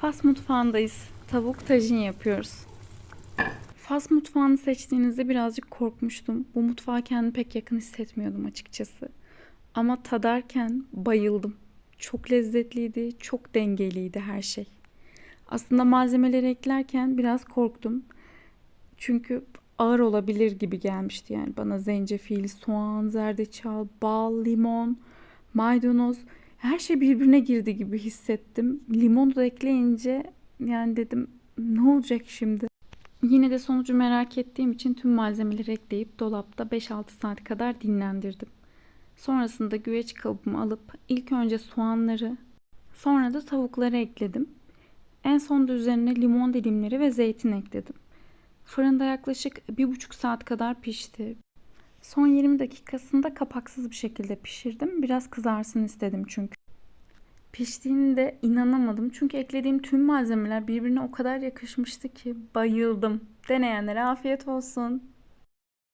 Fas mutfağındayız. Tavuk tajin yapıyoruz. Fas mutfağını seçtiğinizde birazcık korkmuştum. Bu mutfağa kendimi pek yakın hissetmiyordum açıkçası. Ama tadarken bayıldım. Çok lezzetliydi, çok dengeliydi her şey. Aslında malzemeleri eklerken biraz korktum. Çünkü ağır olabilir gibi gelmişti yani bana zencefil, soğan, zerdeçal, bal, limon, maydanoz her şey birbirine girdi gibi hissettim. Limonu da ekleyince yani dedim ne olacak şimdi? Yine de sonucu merak ettiğim için tüm malzemeleri ekleyip dolapta 5-6 saat kadar dinlendirdim. Sonrasında güveç kalıbımı alıp ilk önce soğanları, sonra da tavukları ekledim. En son da üzerine limon dilimleri ve zeytin ekledim. Fırında yaklaşık 1,5 saat kadar pişti. Son 20 dakikasında kapaksız bir şekilde pişirdim. Biraz kızarsın istedim çünkü. Piştiğinde inanamadım. Çünkü eklediğim tüm malzemeler birbirine o kadar yakışmıştı ki bayıldım. Deneyenlere afiyet olsun.